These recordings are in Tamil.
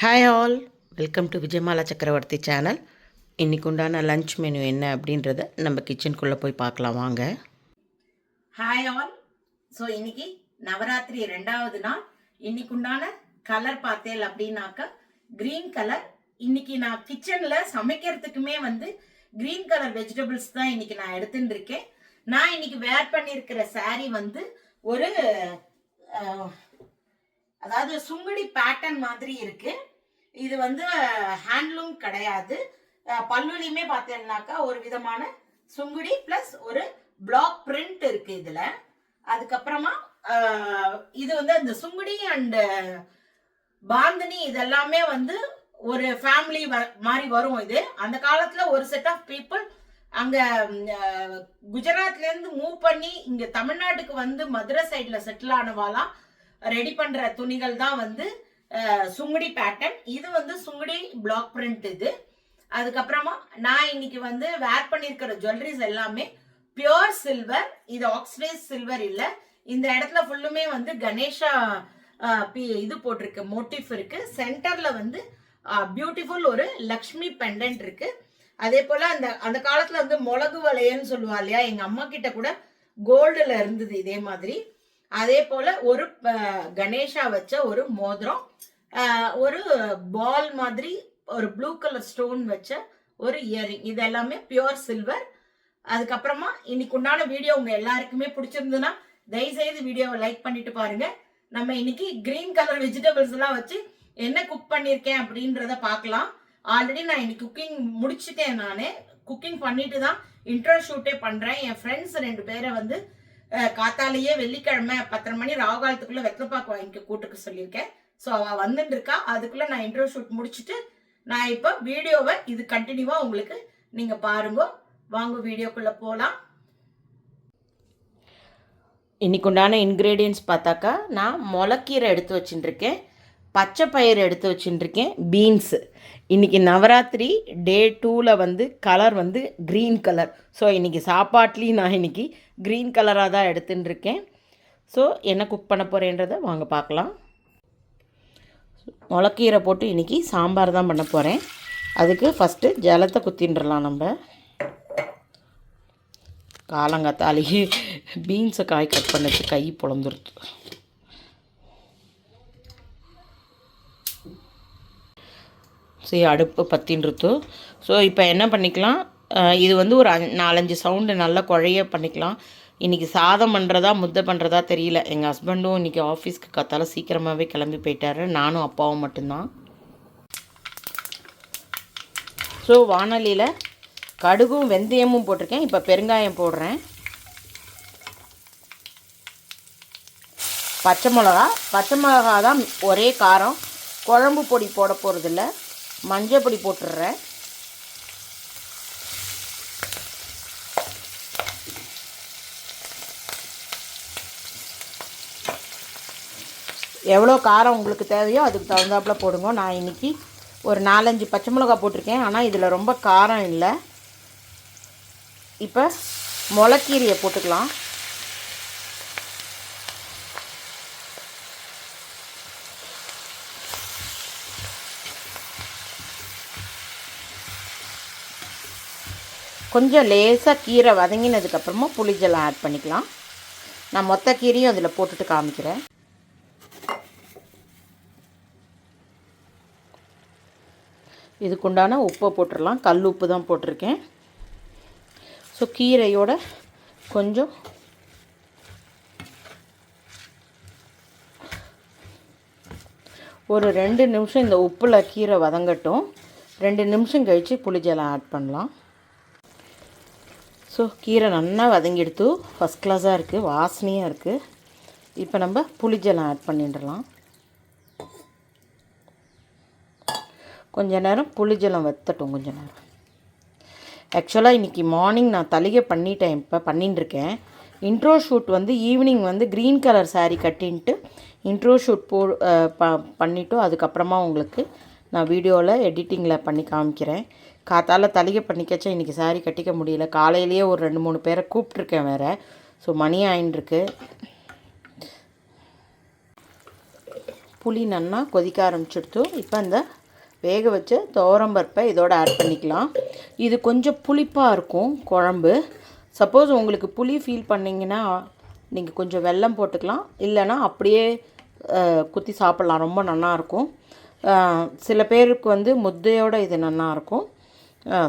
Hi all welcome to Vijayamala Chakravarthy channel இன்றைக்கு உண்டான லஞ்ச் மெனு என்ன அப்படின்றத நம்ம கிச்சனுக்குள்ளே போய் பார்க்கலாம் வாங்க. ஹாய் ஆல் ஸோ இன்னைக்கு நவராத்திரி ரெண்டாவது நாள். இன்னைக்கு உண்டான கலர் பார்த்தேல் அப்படின்னாக்கா க்ரீன் கலர் இன்னைக்கு நான் கிச்சனில் சமைக்கிறதுக்குமே வந்து க்ரீன் கலர் வெஜிடபிள்ஸ் தான் இன்னைக்கு நான் எடுத்துட்டு இருக்கேன். நான் இன்னைக்கு வேர் பண்ணியிருக்கிற saree வந்து ஒரு அதாவது சுங்குடி பேட்டர்ன் மாதிரி இருக்குது இது வந்து ஹேண்ட்லூம் கிடையாது. பல்லுலையுமே பார்த்தீங்கன்னாக்கா ஒரு விதமான சுங்குடி ப்ளஸ் ஒரு பிளாக் பிரிண்ட் இருக்கு இதுல. அதுக்கப்புறமா இது வந்து அந்த சுங்குடி அண்ட் பாந்தினி இதெல்லாமே வந்து ஒரு ஃபேமிலி மாதிரி வரும் இது. அந்த காலத்துல ஒரு செட் ஆஃப் பீப்புள் அங்க ம், குஜராத்ல இருந்து மூவ் பண்ணி இங்க தமிழ்நாட்டுக்கு வந்து மதுரை சைட்ல செட்டில் ஆனவாலாம் ரெடி பண்ற துணிகள் தான் வந்து சுங்குடி பேட்டர்ன் இது வந்து சுங்குடி பிளாக் பிரிண்ட் இது. அதுக்கப்புறமா நான் இன்னைக்கு வந்து வேர் பண்ணியிருக்கிற ஜுவல்லரிஸ் எல்லாமே பியோர் சில்வர் இது ஆக்சிடைஸ் சில்வர் இல்லை. இந்த இடத்துல ஃபுல்லுமே வந்து கணேஷா பி- இது போட்டிருக்கு மோட்டிஃப் இருக்கு. சென்டர்ல வந்து பியூட்டிஃபுல் ஒரு லக்ஷ்மி பெண்டன்ட் இருக்கு. அதே போல அந்த அந்த காலத்துல வந்து மிளகு வளையல்னு சொல்லுவா இல்லையா? எங்க அம்மா கிட்ட கூட கோல்டுல இருந்தது இதே மாதிரி. அதே போல ஒரு கணேஷா வச்ச ஒரு மோதிரம் ஒரு பால் மாதிரி ஒரு ப்ளூ கலர் ஸ்டோன் வச்ச ஒரு இயரிங். இது எல்லாமே பியோர் சில்வர். அதுக்கப்புறமா இன்னைக்கு உண்டான வீடியோ உங்க எல்லாருக்குமே பிடிச்சிருந்ததுன்னா தயவுசெய்து வீடியோவை லைக் பண்ணிட்டு பாருங்க. நம்ம இன்னைக்கு கிரீன் கலர் வெஜிடபிள்ஸ் எல்லாம் வச்சு என்ன குக் பண்ணியிருக்கேன் அப்படின்றத பார்க்கலாம் ஆல்ரெடி நான் இன்னைக்கு குக்கிங் முடிச்சுட்டேன் நானே. குக்கிங் பண்ணிட்டு தான் இன்ட்ரோ ஷூட்டே பண்றேன். என் ஃப்ரெண்ட்ஸ் ரெண்டு பேரை வந்து காத்தாலேயே வெள்ளிக்கிழமை பத்தரை மணி ராகாலத்துக்குள்ள வெத்தப்பாக்கு வாங்கிக்க கூட்டுக்கு சொல்லியிருக்கேன். ஸோ அவள் வந்துட்டு இருக்கா அதுக்குள்ள நான் இன்ட்ரோ ஷூட் முடிச்சிட்டு நான் இப்போ வீடியோவை இது கண்டினியூவாக உங்களுக்கு நீங்கள் பாருங்க. வாங்க வீடியோக்குள்ள போகலாம் இன்னைக்கு உண்டான இன்க்ரீடியன்ஸ் பார்த்தாக்கா நான் முளக்கீரை எடுத்து வச்சுட்டுருக்கேன். பச்சை பயிறு எடுத்து வச்சுட்டுருக்கேன். பீன்ஸு இன்றைக்கி நவராத்திரி டே டூவில் வந்து கலர் வந்து க்ரீன் கலர் ஸோ இன்றைக்கி சாப்பாட்லேயும் நான் இன்றைக்கி க்ரீன் கலராக தான் எடுத்துட்டு இருக்கேன் ஸோ என்ன குக் பண்ண போகிறேன்றதை வாங்க பார்க்கலாம். முளக்கீரை போட்டு இன்றைக்கி சாம்பார் தான் பண்ண போகிறேன் அதுக்கு ஃபஸ்ட்டு ஜலத்தை குத்தின்றலாம் நம்ம. காலங்காத்தாலே பீன்ஸை காய் கட் பண்ணச்சு கை பொழந்துருச்சு சரி அடுப்பு பத்தின்றது ஸோ இப்போ என்ன பண்ணிக்கலாம்? இது வந்து ஒரு நாலஞ்சு சவுண்டு நல்லா குழைய பண்ணிக்கலாம். இன்றைக்கி சாதம் பண்ணுறதா முத்தை பண்ணுறதா தெரியல. எங்கள் ஹஸ்பண்டும் இன்றைக்கி ஆஃபீஸ்க்கு கத்தால சீக்கிரமாகவே கிளம்பி போயிட்டாரு. நானும் அப்பாவும் மட்டும்தான். ஸோ வானலியில் கடுகும் வெந்தயமும் போட்டிருக்கேன். இப்போ பெருங்காயம் போடுறேன். பச்சை மிளகா. பச்சை மிளகா தான் ஒரே காரம். குழம்பு பொடி போட போகிறதில்ல மஞ்சள் பொடி போட்டுடுறேன். எவ்வளோ காரம் உங்களுக்கு தேவையோ அதுக்கு தகுந்தாப்புல போடுங்க. நான் இன்றைக்கி ஒரு நாலஞ்சு பச்சை மிளகா போட்டிருக்கேன். ஆனால் இதில் ரொம்ப காரம் இல்லை. இப்போ முளக்கீரையை போட்டுக்கலாம். கொஞ்சம் லேசாக கீரை வதங்கினதுக்கப்புறமா புளிஜலம் ஆட் பண்ணிக்கலாம். நான் மொத்த கீரையும் அதில் போட்டுட்டு காமிக்கிறேன். இதுக்குண்டான உப்பை போட்டுடலாம். கல் உப்பு தான் போட்டிருக்கேன். ஸோ கீரையோட கொஞ்சம் ஒரு ரெண்டு நிமிஷம் இந்த உப்பில் கீரை வதங்கட்டும். ரெண்டு நிமிஷம் கழித்து புளிஜலம் ஆட் பண்ணலாம். ஸோ கீரை நல்லா வதங்கிடுத்து. ஃபஸ்ட் கிளாஸாக இருக்குது வாசனையாக இருக்குது இப்போ நம்ம புளிஜலம் ஆட் பண்ணிடலாம். கொஞ்ச நேரம் புளிஜலம் வத்தட்டும் கொஞ்ச நேரம். ஆக்சுவலாக இன்றைக்கி மார்னிங் நான் தலிகை பண்ணிட்டேன் இப்போ பண்ணின்னு இருக்கேன் இன்ட்ரோ ஷூட் வந்து ஈவினிங் வந்து க்ரீன் கலர் saree கட்டின்ட்டு இன்ட்ரோ ஷூட் போ ப பண்ணிவிட்டு அதுக்கப்புறமா உங்களுக்கு நான் வீடியோவில் எடிட்டிங்கில் பண்ணி காமிக்கிறேன். காத்தால் தலிகை பண்ணிக்கச்சா இன்றைக்கி saree கட்டிக்க முடியல. காலையிலேயே ஒரு ரெண்டு மூணு பேரை கூப்பிட்ருக்கேன் வேறு. ஸோ மணி ஆயின்ருக்கு புளி நன்னா கொதிக்க ஆரம்பிச்சிடுத்து. இப்போ இந்த வேக வச்ச துவரம்பருப்பை இதோட ஆட் பண்ணிக்கலாம். இது கொஞ்சம் புளிப்பாக இருக்கும் குழம்பு. சப்போஸ் உங்களுக்கு புளி ஃபீல் பண்ணிங்கன்னா நீங்கள் கொஞ்சம் வெல்லம் போட்டுக்கலாம். இல்லைன்னா அப்படியே குத்தி சாப்பிட்லாம். ரொம்ப நல்லாயிருக்கும் சில பேருக்கு வந்து முத்தையோட இது நல்லாயிருக்கும்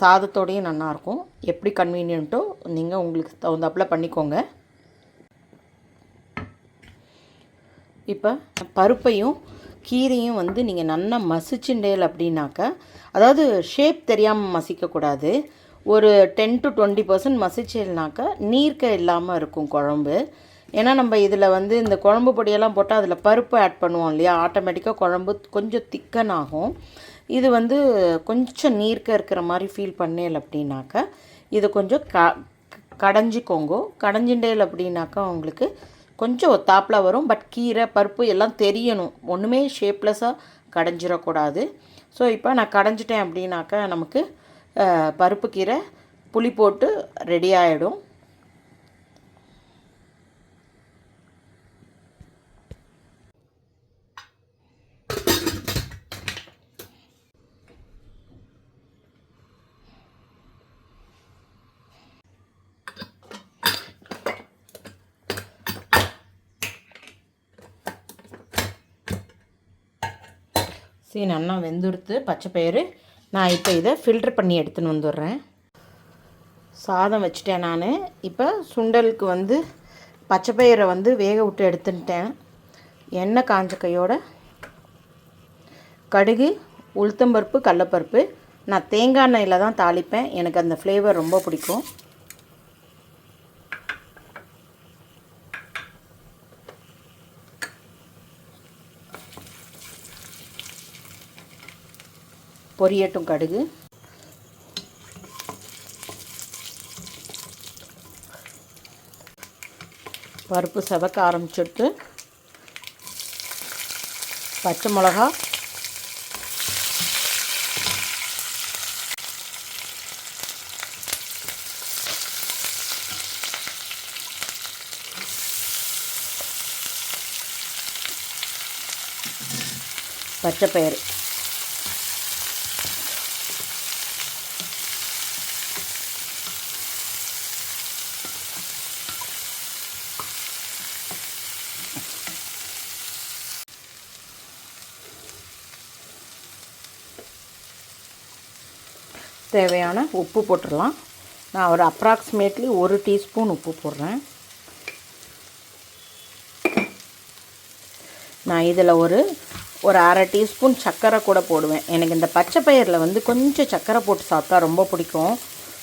சாதத்தோடையும் நல்லாயிருக்கும் எப்படி கன்வீனியன்ட்டோ நீங்கள் உங்களுக்கு தகுந்தாப்புல பண்ணிக்கோங்க. இப்போ பருப்பையும் கீரையும் வந்து நீங்கள் நல்லா மசிச்சுண்டேல் அப்படின்னாக்கா அதாவது ஷேப் தெரியாமல் மசிக்கக்கூடாது. ஒரு டென் டு டுவெண்ட்டி பர்சன்ட் மசிச்சேல்னாக்கா நீர்க்க இல்லாமல் இருக்கும் குழம்பு. ஏன்னா நம்ம இதில் வந்து இந்த குழம்பு பொடியெல்லாம் போட்டால் அதில் பருப்பு ஆட் பண்ணுவோம் இல்லையா? ஆட்டோமேட்டிக்காக குழம்பு கொஞ்சம் திக்கன் ஆகும் இது வந்து கொஞ்சம் நீர்க்க இருக்கிற மாதிரி ஃபீல் பண்ணேல் அப்படின்னாக்கா இது கொஞ்சம் க கடைஞ்சிக்கோங்கோ. கடைஞ்சிண்டேல் அப்படின்னாக்கா உங்களுக்கு கொஞ்சம் ஒத்தாப்பில் வரும் பட் கீரை பருப்பு எல்லாம் தெரியணும். ஒன்றுமே ஷேப்லெஸ்ஸாக கடைஞ்சிடக்கூடாது. ஸோ இப்போ நான் கடைஞ்சிட்டேன் அப்படின்னாக்கா நமக்கு பருப்பு கீரை புளி போட்டு ரெடி ஆகிடும் சரி நல்லா வெந்துடுத்து பச்சை பயிறு. நான் இப்போ இதை ஃபில்ட்ரு பண்ணி எடுத்துன்னு வந்துடுறேன். சாதம் வச்சுட்டேன் நான். இப்போ சுண்டலுக்கு வந்து பச்சை பயிரை வந்து வேக விட்டு எடுத்துட்டேன் எண்ணெய் காஞ்ச கையோட கடுகு உளுத்தம்பருப்பு கடலப்பருப்பு. நான் தேங்காய் எண்ணெயில் தான் தாளிப்பேன். எனக்கு அந்த ஃப்ளேவர் ரொம்ப பிடிக்கும். பொரியட்டும் கடுகு. பருப்பு செவக்க ஆரம்பிச்சுட்டு பச்சை மிளகா பச்சை பயிறு. தேவையான உப்பு போட்டுடலாம். நான் ஒரு அப்ராக்சிமேட்லி ஒரு டீஸ்பூன் உப்பு போடுறேன். நான் இதில் ஒரு ஒரு அரை டீஸ்பூன் சர்க்கரை கூட போடுவேன். எனக்கு இந்த பச்சை பயிரில் வந்து கொஞ்சம் சர்க்கரை போட்டு சாப்பிட்டா ரொம்ப பிடிக்கும்.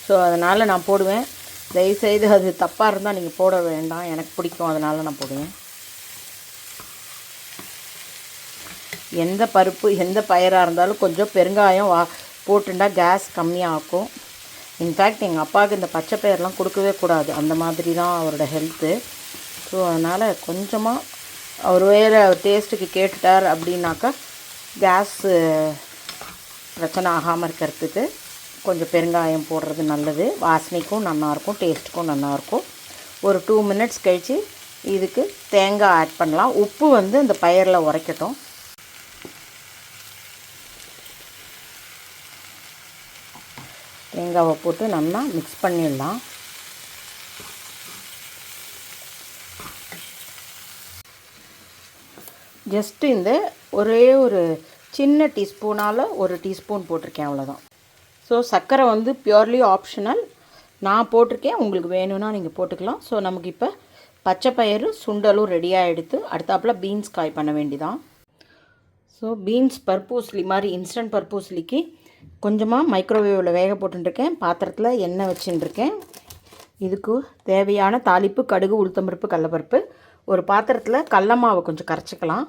ஸோ அதனால் நான் போடுவேன். தயவுசெய்து அது தப்பாக இருந்தால் நீங்கள் போட வேண்டாம். எனக்கு பிடிக்கும். அதனால் நான் போடுவேன். எந்த பருப்பு எந்த பயிராக இருந்தாலும் கொஞ்சம் பெருங்காயம் வா போட்டுண்டா கேஸ் கம்மியாகும் இன்ஃபேக்ட் எங்கள் அப்பாவுக்கு இந்த பச்சை பயிரெலாம் கொடுக்கவே கூடாது. அந்த மாதிரி தான் அவரோட ஹெல்த்து ஸோ அதனால் கொஞ்சமாக அவர் வேறு டேஸ்ட்டுக்கு கேட்டுட்டார் அப்படின்னாக்கா கேஸு பிரச்சனை ஆகாமல் இருக்கிறதுக்கு கொஞ்சம் பெருங்காயம் போடுறது நல்லது. வாசனைக்கும் நல்லாயிருக்கும் டேஸ்ட்டுக்கும் நல்லாயிருக்கும். ஒரு டூ மினிட்ஸ் கழித்து இதுக்கு தேங்காய் ஆட் பண்ணலாம். உப்பு வந்து இந்த பயிரில் உரைக்கட்டும். தேங்காவை போட்டு நல்லா மிக்ஸ் பண்ணிடலாம். ஜஸ்ட்டு இந்த ஒரே ஒரு சின்ன டீஸ்பூனால் ஒரு டீஸ்பூன் போட்டிருக்கேன் அவ்வளோதான் ஸோ சர்க்கரை வந்து பியூர்லி ஆப்ஷனல் நான் போட்டிருக்கேன் உங்களுக்கு வேணும்னா நீங்கள் போட்டுக்கலாம். ஸோ நமக்கு இப்போ பச்சை பயிறு சுண்டலும் ரெடியாக எடுத்து அடுத்தாப்புல பீன்ஸ் காய் பண்ண வேண்டிதான். ஸோ பீன்ஸ் பர்பூஸ்லி மாதிரி இன்ஸ்டன்ட் பர்பூஸ்லிக்கு கொஞ்சமாக மைக்ரோவேவில் வேக போட்டுருக்கேன் பாத்திரத்தில் எண்ணெய் வச்சுட்டுருக்கேன். இதுக்கு தேவையான தாளிப்பு கடுகு உளுத்தம்பருப்பு கடலப்பருப்பு. ஒரு பாத்திரத்தில் கடல மாவை கொஞ்சம் கரைச்சிக்கலாம்.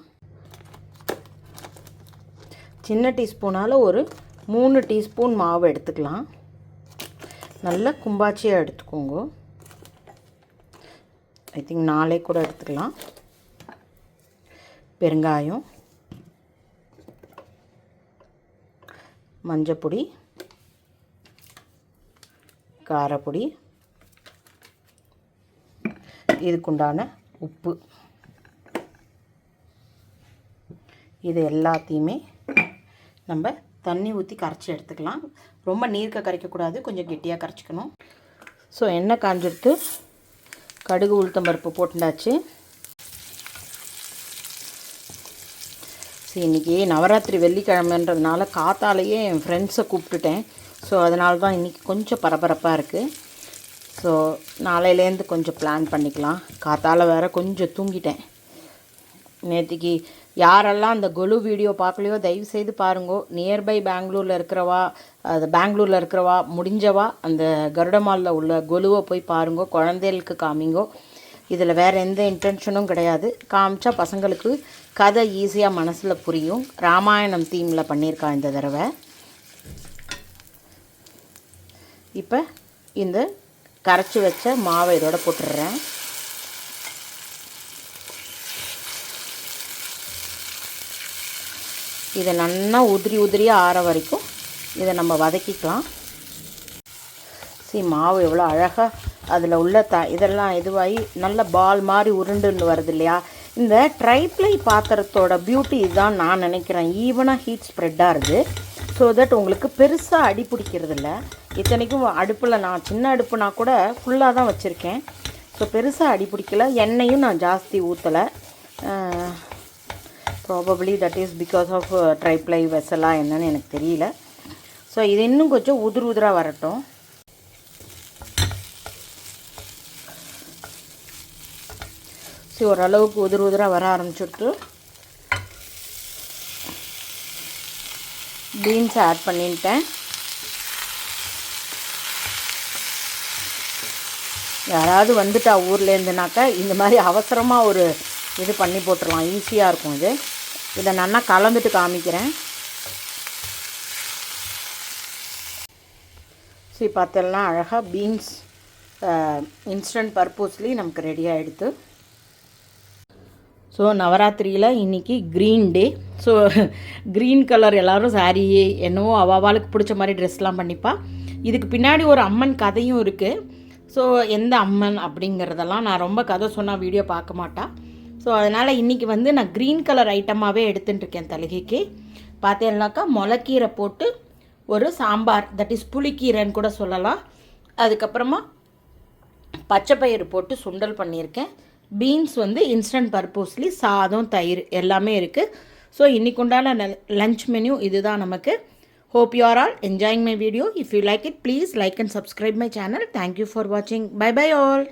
சின்ன டீஸ்பூனால் ஒரு மூணு டீஸ்பூன் மாவு எடுத்துக்கலாம். நல்லா கும்பாச்சியாக எடுத்துக்கோங்க. ஐ திங்க் நாளே கூட எடுத்துக்கலாம். பெருங்காயம். மஞ்சப்பொடி காரப்பொடி இதுக்குண்டான உப்பு. இது எல்லாத்தையுமே நம்ம தண்ணி ஊற்றி கரைச்சி எடுத்துக்கலாம். ரொம்ப நீர்க்க கரைக்கக்கூடாது கொஞ்சம் கெட்டியாக கரைச்சிக்கணும். ஸோ எண்ணெய் காஞ்சிருக்கு. கடுகு உளுத்தம்பருப்பு போட்டுண்டாச்சு. சரி இன்றைக்கி நவராத்திரி வெள்ளிக்கிழமைன்றதுனால காத்தாலேயே என் ஃப்ரெண்ட்ஸை கூப்பிட்டுட்டேன். ஸோ அதனால தான் இன்றைக்கி கொஞ்சம் பரபரப்பாக இருக்குது ஸோ நாளையிலேருந்து கொஞ்சம் பிளான் பண்ணிக்கலாம். காத்தால வேறு கொஞ்சம் தூங்கிட்டேன். நேற்றுக்கு யாரெல்லாம் அந்த கொலு வீடியோ பார்க்கலையோ தயவு செய்து பாருங்கோ நியர்பை பெங்களூரில் இருக்கிறவா அது பெங்களூரில் இருக்கிறவா முடிஞ்சவா அந்த கருடமாலில் உள்ள கொலுவை போய் பாருங்கோ. குழந்தைகளுக்கு காமிங்கோ. இதில் வேறு எந்த இன்டென்ஷனும் கிடையாது. காமிச்சா பசங்களுக்கு கதை ஈஸியாக மனசில் புரியும். ராமாயணம் தீமில் பண்ணியிருக்கான் இந்த தடவை. இப்போ இந்த கரைச்சி வச்ச மாவை இதோட போட்டுடுறேன். இதை நல்லா உதிரி உதிரியாக ஆற வரைக்கும் இதை நம்ம வதக்கிக்கலாம். சரி மாவு எவ்வளோ அழகாக அதில் உள்ள த இதெல்லாம் இதுவாகி நல்ல பால் மாதிரி உருண்டுன்னு வருது இல்லையா? இந்த ட்ரைப்ளை பாத்திரத்தோட பியூட்டி இதுதான் நான் நினைக்கிறேன். ஈவனாக ஹீட் ஸ்ப்ரெட்டாக இருக்குது ஸோ தட் உங்களுக்கு பெருசாக அடி பிடிக்கிறது இல்லை இத்தனைக்கும் அடுப்பில் நான் சின்ன அடுப்புனா கூட ஃபுல்லாக தான் வச்சுருக்கேன். ஸோ பெருசாக அடி பிடிக்கல. எண்ணெயும் நான் ஜாஸ்தி ஊற்றலை probably that is because of triply வெசலாக என்னன்னு எனக்கு தெரியல. ஸோ இது இன்னும் கொஞ்சம் உதிர் உதிராக வரட்டும். அரிசி ஓரளவுக்கு உதிர் உதிராக வர ஆரம்பிச்சுட்டு பீன்ஸ் ஆட் பண்ணிட்டேன். யாராவது வந்துட்டா ஊர்லேருந்துனாக்கா இந்த மாதிரி அவசரமாக ஒரு இது பண்ணி போட்டுடலாம் ஈஸியாக இருக்கும் இது. இதை நல்லா கலந்துட்டு காமிக்கிறேன். சரி பார்த்தெல்லாம் அழகாக பீன்ஸ் இன்ஸ்டன்ட் பர்பஸ்லி நமக்கு ரெடி ஆகிடுது ஸோ நவராத்திரியில் இன்றைக்கி green day so green colour எல்லோரும் சாரீ என்னவோ அவாவாளுக்கு பிடிச்ச மாதிரி ட்ரெஸ்லாம் பண்ணிப்பா. இதுக்கு பின்னாடி ஒரு அம்மன் கதையும் இருக்குது ஸோ எந்த அம்மன் அப்படிங்கிறதெல்லாம் நான் ரொம்ப கதை சொன்னால் வீடியோ பார்க்க மாட்டா. ஸோ அதனால் இன்றைக்கி வந்து நான் க்ரீன் கலர் ஐட்டமாகவே எடுத்துட்டுருக்கேன் இருக்கேன் பார்த்தேன்னாக்கா முளக்கீரை போட்டு ஒரு சாம்பார் தட் இஸ் புளிக்கீரைன்னு கூட சொல்லலாம். அதுக்கப்புறமா பச்சை பயிறு போட்டு சுண்டல் பண்ணியிருக்கேன். பீன்ஸ் வந்து இன்ஸ்டன்ட் பர்பஸ்லி சாதம் தயிர் எல்லாமே இருக்குது ஸோ இன்றைக்கு உண்டான லஞ்ச் மெனு இதுதான் நமக்கு hope you are all enjoying my video if you like it please like and subscribe my channel thank you for வாட்சிங் பை பை ஆல்